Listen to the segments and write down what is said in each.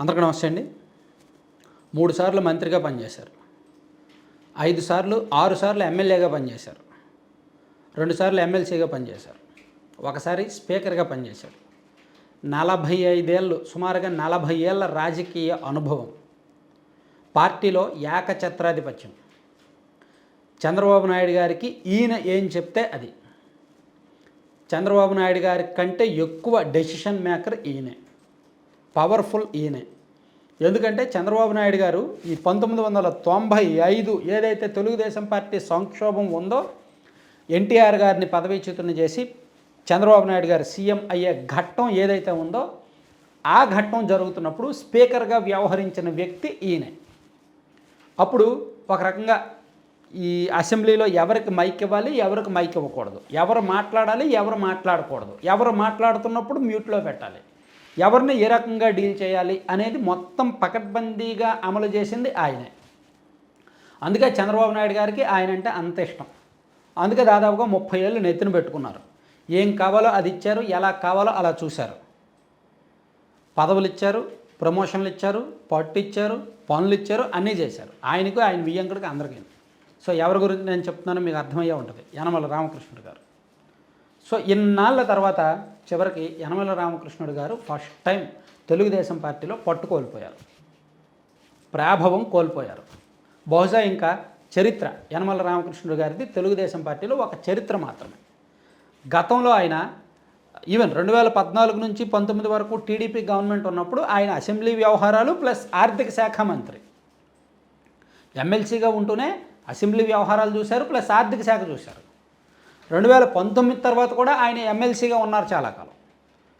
అందరికీ నమస్తే అండి. మూడు సార్లు మంత్రిగా పనిచేశారు. ఐదు సార్లు ఆరు సార్లు ఎమ్మెల్యేగా పనిచేశారు. రెండు సార్లు ఎమ్మెల్సీగా పనిచేశారు. ఒకసారి స్పీకర్గా పనిచేశారు. నలభై ఐదేళ్ళు సుమారుగా నలభై ఏళ్ళ రాజకీయ అనుభవం. పార్టీలో ఏకఛత్రాధిపత్యం. చంద్రబాబు నాయుడు గారికి ఈయన ఏం చెప్తే అది. చంద్రబాబు నాయుడు గారి కంటే ఎక్కువ డెసిషన్ మేకర్ ఈయనే. పవర్ఫుల్ ఈయనే. ఎందుకంటే చంద్రబాబు నాయుడు గారు ఈ పంతొమ్మిది వందల తొంభై ఐదు ఏదైతే తెలుగుదేశం పార్టీ సంక్షోభం ఉందో ఎన్టీఆర్ గారిని పదవీచ్యుతుని చేసి చంద్రబాబు నాయుడు గారు సీఎం అయ్యే ఘట్టం ఏదైతే ఉందో ఆ ఘట్టం జరుగుతున్నప్పుడు స్పీకర్గా వ్యవహరించిన వ్యక్తి ఈయనే. అప్పుడు ఒక రకంగా ఈ అసెంబ్లీలో ఎవరికి మైక్ ఇవ్వాలి ఎవరికి మైక్ ఇవ్వకూడదు. ఎవరు మాట్లాడాలి ఎవరు మాట్లాడకూడదు. ఎవరు మాట్లాడుతున్నప్పుడు మ్యూట్లో పెట్టాలి. ఎవరిని ఏ రకంగా డీల్ చేయాలి అనేది మొత్తం పకడ్బందీగా అమలు చేసింది ఆయనే. అందుకే చంద్రబాబు నాయుడు గారికి ఆయన అంటే అంత ఇష్టం. అందుకే దాదాపుగా ముప్పై ఏళ్ళు నెత్తిన పెట్టుకున్నారు. ఏం కావాలో అది ఇచ్చారు ఎలా కావాలో అలా చూశారు. పదవులు ఇచ్చారు ప్రమోషన్లు ఇచ్చారు పట్టు ఇచ్చారు పనులు ఇచ్చారు అన్నీ చేశారు. ఆయనకు ఆయన వియ్యంకుడికి అందరికీ. సో ఎవరి గురించి నేను చెప్తున్నానో మీకు అర్థమయ్యే ఉంటుంది. యనమల రామకృష్ణుడు గారు. సో ఇన్నాళ్ళ తర్వాత చివరికి యనమల రామకృష్ణుడు గారు ఫస్ట్ టైం తెలుగుదేశం పార్టీలో పట్టు కోల్పోయారు. ప్రాభవం కోల్పోయారు. బహుశా ఇంకా చరిత్ర యనమల రామకృష్ణుడు గారిది తెలుగుదేశం పార్టీలో ఒక చరిత్ర మాత్రమే. గతంలో ఆయన ఈవెన్ రెండు వేల పద్నాలుగు నుంచి పంతొమ్మిది వరకు టీడీపీ గవర్నమెంట్ ఉన్నప్పుడు ఆయన అసెంబ్లీ వ్యవహారాలు ప్లస్ ఆర్థిక శాఖ మంత్రి. ఎమ్మెల్సీగా ఉంటూనే అసెంబ్లీ వ్యవహారాలు చూశారు ప్లస్ ఆర్థిక శాఖ చూశారు. రెండు వేల పంతొమ్మిది తర్వాత కూడా ఆయన ఎమ్మెల్సీగా ఉన్నారు చాలా కాలం.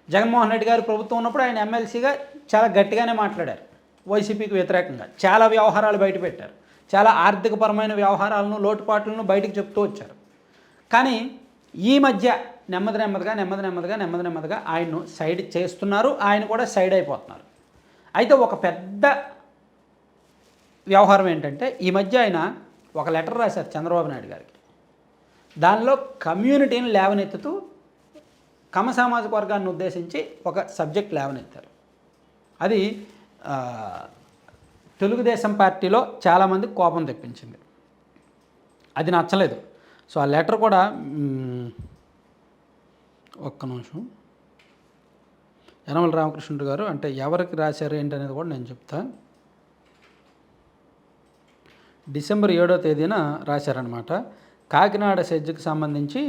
జగన్మోహన్ రెడ్డి గారి ప్రభుత్వం ఉన్నప్పుడు ఆయన ఎమ్మెల్సీగా చాలా గట్టిగానే మాట్లాడారు. వైసీపీకి వ్యతిరేకంగా చాలా వ్యవహారాలు బయటపెట్టారు చాలా ఆర్థికపరమైన వ్యవహారాలను లోటుపాట్లను బయటకు చెప్తూ వచ్చారు. కానీ ఈ మధ్య నెమ్మది నెమ్మదిగా నెమ్మది నెమ్మదిగా నెమ్మది నెమ్మదిగా ఆయన్ను సైడ్ చేస్తున్నారు. ఆయన కూడా సైడ్ అయిపోతున్నారు. అయితే ఒక పెద్ద వ్యవహారం ఏంటంటే ఈ మధ్య ఆయన ఒక లెటర్ రాశారు చంద్రబాబు నాయుడు గారికి. దానిలో కమ్యూనిటీని లేవనెత్తుతూ కమ సామాజిక వర్గాన్ని ఉద్దేశించి ఒక సబ్జెక్ట్ లేవనెత్తారు. అది తెలుగుదేశం పార్టీలో చాలామంది కోపం తెప్పించింది. అది నచ్చలేదు. సో ఆ లెటర్ కూడా ఒక్క నిమిషం. యనమల రామకృష్ణుడు గారు అంటే ఎవరికి రాశారు ఏంటనేది కూడా నేను చెప్తా. డిసెంబర్ ఏడో తేదీన రాశారనమాట కాకినాడ సెజ్కి సంబంధించి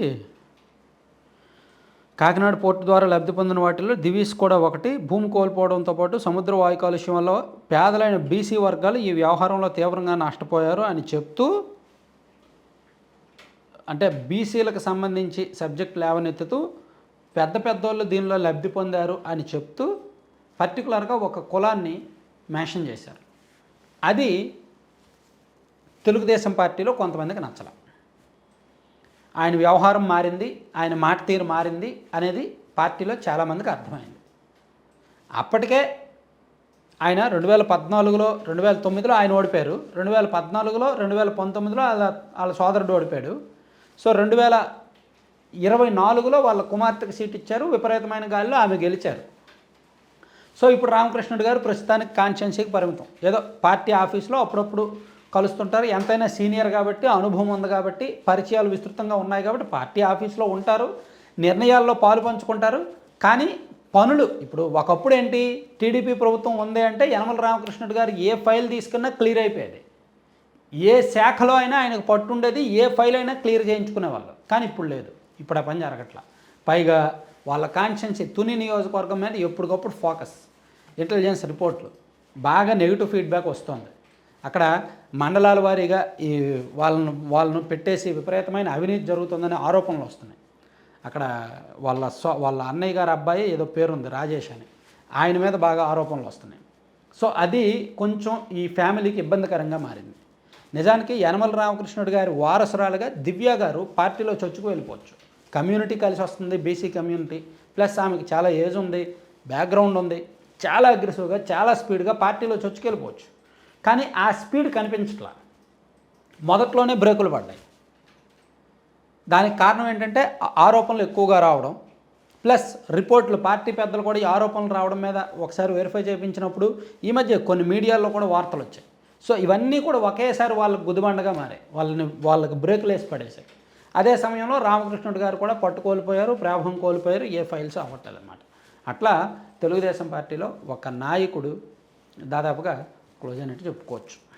కాకినాడ పోర్టు ద్వారా లబ్ధి పొందిన వాటిలో దివీస్ కూడా ఒకటి. భూమి కోల్పోవడంతో పాటు సముద్ర వాయు కాలుష్యం వల్ల పేదలైన బీసీ వర్గాలు ఈ వ్యవహారంలో తీవ్రంగా నష్టపోయారు అని చెప్తూ అంటే బీసీలకు సంబంధించి సబ్జెక్ట్ లేవనెత్తుతూ పెద్ద పెద్దోళ్ళు దీనిలో లబ్ధి పొందారు అని చెప్తూ పర్టికులర్గా ఒక కులాన్ని మెన్షన్ చేశారు. అది తెలుగుదేశం పార్టీలో కొంతమందికి నచ్చలేదు ఆయన వ్యవహారం మారింది ఆయన మాట తీరు మారింది అనేది పార్టీలో చాలామందికి అర్థమైంది. అప్పటికే ఆయన రెండు వేల పద్నాలుగులో రెండు వేల తొమ్మిదిలో ఆయన ఓడిపోయారు. రెండు వేల పద్నాలుగులో రెండు వేల పంతొమ్మిదిలో వాళ్ళ వాళ్ళ సోదరుడు ఓడిపోయాడు. సో రెండు వేల ఇరవై నాలుగులో వాళ్ళ కుమార్తెకి సీట్ ఇచ్చారు. విపరీతమైన గాలిలో ఆమె గెలిచారు. సో ఇప్పుడు రామకృష్ణుడు గారు ప్రస్తుతానికి కాన్స్టిట్యున్సీకి పరిమితం. ఏదో పార్టీ ఆఫీస్లో అప్పుడప్పుడు కలుస్తుంటారు. ఎంతైనా సీనియర్ కాబట్టి అనుభవం ఉంది కాబట్టి పరిచయాలు విస్తృతంగా ఉన్నాయి కాబట్టి పార్టీ ఆఫీస్లో ఉంటారు. నిర్ణయాల్లో పాలు పంచుకుంటారు. కానీ పనులు ఇప్పుడు ఒకప్పుడు ఏంటి? టీడీపీ ప్రభుత్వం ఉంది అంటే యనమల రామకృష్ణుడు గారు ఏ ఫైల్ తీసుకున్నా క్లియర్ అయిపోయేది. ఏ శాఖలో అయినా ఆయనకు పట్టుండేది ఏ ఫైల్ అయినా క్లియర్ చేయించుకునేవాళ్ళు. కానీ ఇప్పుడు లేదు. ఇప్పుడు ఆ పని జరగట్లా. పైగా వాళ్ళ కాన్షియన్సీ తుని నియోజకవర్గం మీద ఎప్పటికప్పుడు ఫోకస్. ఇంటెలిజెన్స్ రిపోర్ట్లు. బాగా నెగిటివ్ ఫీడ్బ్యాక్ వస్తుంది. అక్కడ మండలాల వారీగా ఈ వాళ్ళను వాళ్ళను పెట్టేసి విపరీతమైన అవినీతి జరుగుతుందనే ఆరోపణలు వస్తున్నాయి. అక్కడ వాళ్ళ సో వాళ్ళ అన్నయ్య గారు అబ్బాయి ఏదో పేరుంది రాజేష్ అని. ఆయన మీద బాగా ఆరోపణలు వస్తున్నాయి. సో అది కొంచెం ఈ ఫ్యామిలీకి ఇబ్బందికరంగా మారింది. నిజానికి యనమల రామకృష్ణుడు గారి వారసురాలుగా దివ్య గారు పార్టీలో చొచ్చుకు వెళ్ళిపోవచ్చు. కమ్యూనిటీ కలిసి వస్తుంది బీసీ కమ్యూనిటీ. ప్లస్ ఆమెకి చాలా ఏజ్ ఉంది బ్యాక్గ్రౌండ్ ఉంది. చాలా అగ్రెసివ్గా చాలా స్పీడ్గా పార్టీలో చొచ్చుకు వెళ్ళిపోవచ్చు కానీ ఆ స్పీడ్ కనిపించట్లా. మొదట్లోనే బ్రేకులు పడ్డాయి. దానికి కారణం ఏంటంటే ఆరోపణలు ఎక్కువగా రావడం ప్లస్ రిపోర్ట్లు పార్టీ పెద్దలు కూడా ఈ ఆరోపణలు రావడం మీద ఒకసారి వెరిఫై చేయించినప్పుడు ఈ మధ్య కొన్ని మీడియాల్లో కూడా వార్తలు వచ్చాయి. సో ఇవన్నీ కూడా ఒకేసారి వాళ్ళకు గుదిబండగా మారాయి. వాళ్ళని వాళ్ళకి బ్రేకులు వేసి పడేసాయి. అదే సమయంలో రామకృష్ణుడు గారు కూడా పట్టు కోల్పోయారు ప్రాభం కోల్పోయారు ఏ ఫైల్స్ అవ్వట్లేదు అనమాట అట్లా తెలుగుదేశం పార్టీలో ఒక నాయకుడు దాదాపుగా క్లోజ్ అయినట్టు చెప్పుకోవచ్చు.